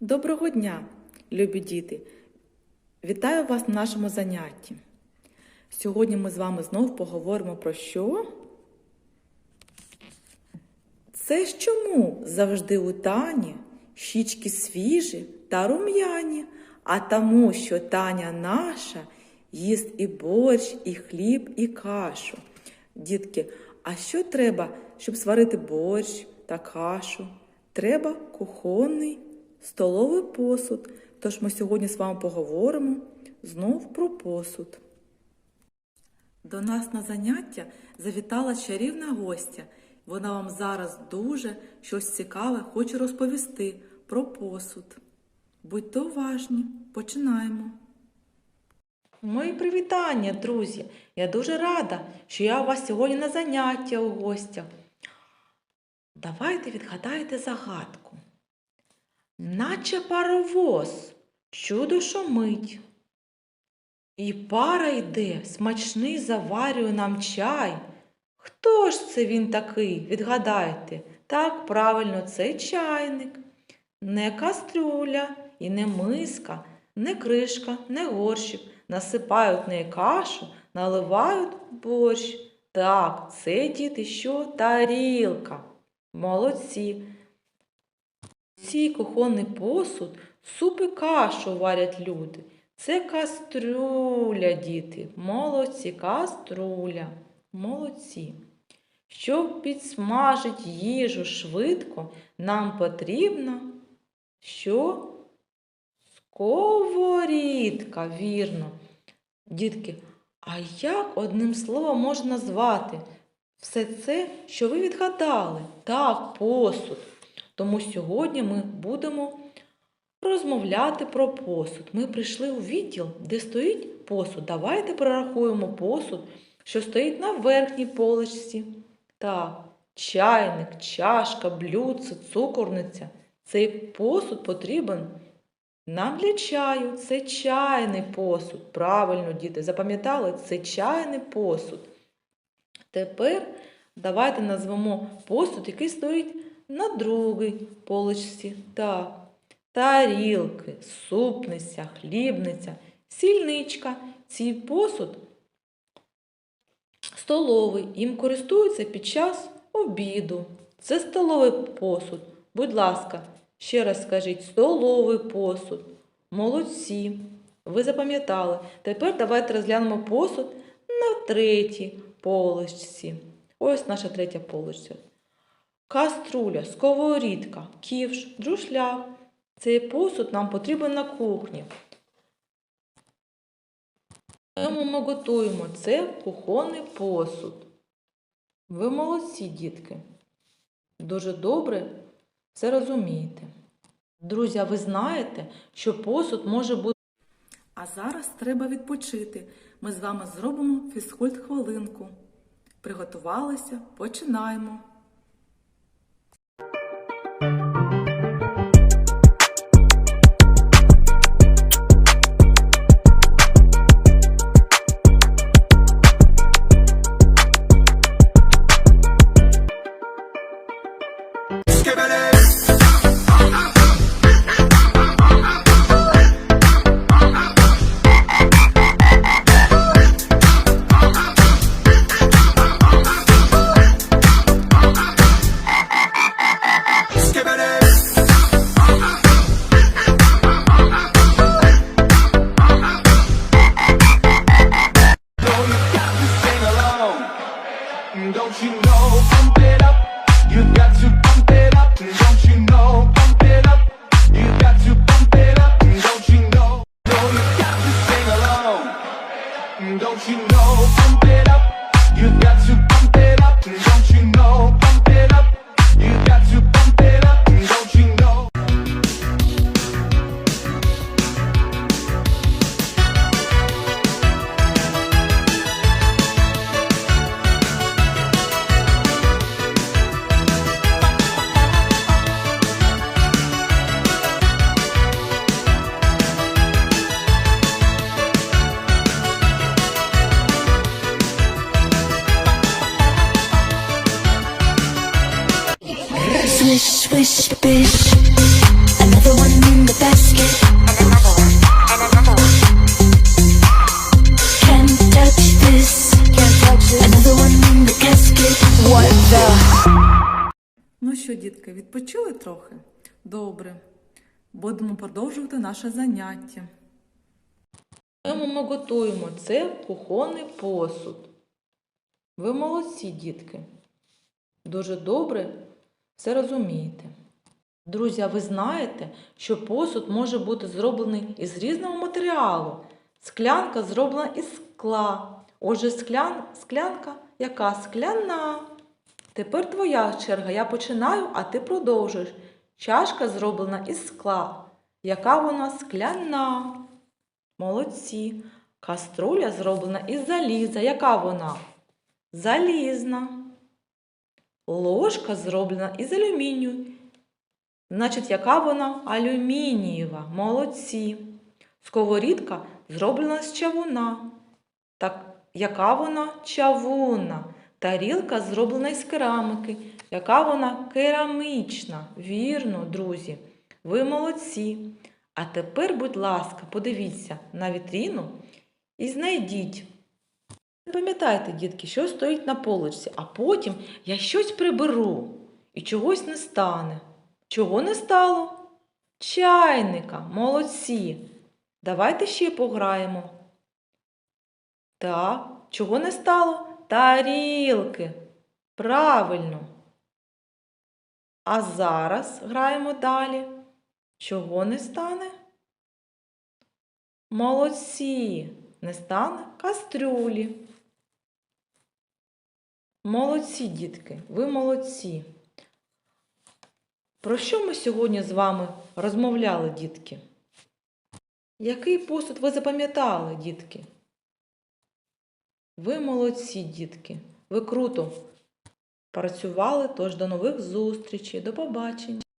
Доброго дня, любі діти! Вітаю вас на нашому занятті. Сьогодні ми з вами знов поговоримо про що? Це ж чому завжди у Тані щічки свіжі та рум'яні, а тому, що Таня наша їсть і борщ, і хліб, і кашу. Дітки, а що треба, щоб сварити борщ та кашу? Треба кухонний столовий посуд. Тож ми сьогодні з вами поговоримо знов про посуд. До нас на заняття завітала чарівна гостя. Вона вам зараз дуже щось цікаве хоче розповісти про посуд. Будьте уважні, починаємо. Мої привітання, друзі! Я дуже рада, що я у вас сьогодні на заняття у гостях. Давайте відгадайте загадку. Наче паровоз, чудо шумить. І пара йде, смачний заварює нам чай. Хто ж це він такий? Відгадайте. Так, правильно, це чайник. Не кастрюля і не миска, не кришка, не горщик. Насипають в неї кашу, наливають борщ. Так, це діти що? Тарілка. Молодці. Цій кухонний посуд суп і кашу варять люди. Це каструля, діти. Молодці, каструля. Молодці. Щоб підсмажити їжу швидко, нам потрібно що? Сковорідка, вірно. Дітки, а як одним словом можна назвати все це, що ви відгадали? Так, посуд. Тому сьогодні ми будемо розмовляти про посуд. Ми прийшли у відділ, де стоїть посуд. Давайте прорахуємо посуд, що стоїть на верхній поличці. Так, чайник, чашка, блюдце, цукорниця. Цей посуд потрібен нам для чаю. Це чайний посуд. Правильно, діти, запам'ятали? Це чайний посуд. Тепер давайте назвемо посуд, який стоїть на другій поличці. Так. Тарілки, супниця, хлібниця, сільничка. Цей посуд столовий. Їм користуються під час обіду. Це столовий посуд. Будь ласка, ще раз скажіть столовий посуд. Молодці. Ви запам'ятали. Тепер давайте розглянемо посуд на третій поличці. Ось наша третя поличця. Каструля, сковорідка, ківш, друшляк. Цей посуд нам потрібен на кухні. Тому ми готуємо це кухонний посуд. Ви молодці, дітки. Дуже добре все розумієте. Друзі, ви знаєте, що посуд може бути. А зараз треба відпочити. Ми з вами зробимо фізкульт хвилинку. Приготувалися, починаємо. Swish, swish, bish. Another one in the basket. And another one. Can't touch this. Can't touch this. Another one in the casket. What the? Ну що, дітки, відпочили трохи? Добре. Будемо продовжувати наше заняття. Ми готуємо це кухонний посуд. Ви молодці, дітки. Дуже добре все розумієте. Друзі, а ви знаєте, що посуд може бути зроблений із різного матеріалу. Склянка зроблена із скла. Отже, склян, склянка яка скляна. Тепер твоя черга. Я починаю, а ти продовжуєш. Чашка зроблена із скла. Яка вона скляна? Молодці. Каструля зроблена із заліза. Яка вона? Залізна. Ложка зроблена із алюмінію. Значить, яка вона? Алюмінієва. Молодці. Сковорідка зроблена з чавуна. Так, яка вона? Чавунна. Тарілка зроблена із керамики. Яка вона? Керамічна. Вірно, друзі. Ви молодці. А тепер, будь ласка, подивіться на вітріну і знайдіть. Пам'ятайте, дітки, що стоїть на поличці, а потім я щось приберу і чогось не стане. Чого не стало? Чайника, молодці. Давайте ще пограємо. Так, чого не стало? Тарілки. Правильно. А зараз граємо далі. Чого не стане? Молодці. Не стане кастрюлі. Молодці, дітки, ви молодці. Про що ми сьогодні з вами розмовляли, дітки? Який посуд ви запам'ятали, дітки? Ви молодці, дітки. Ви круто працювали, тож до нових зустрічей, до побачення.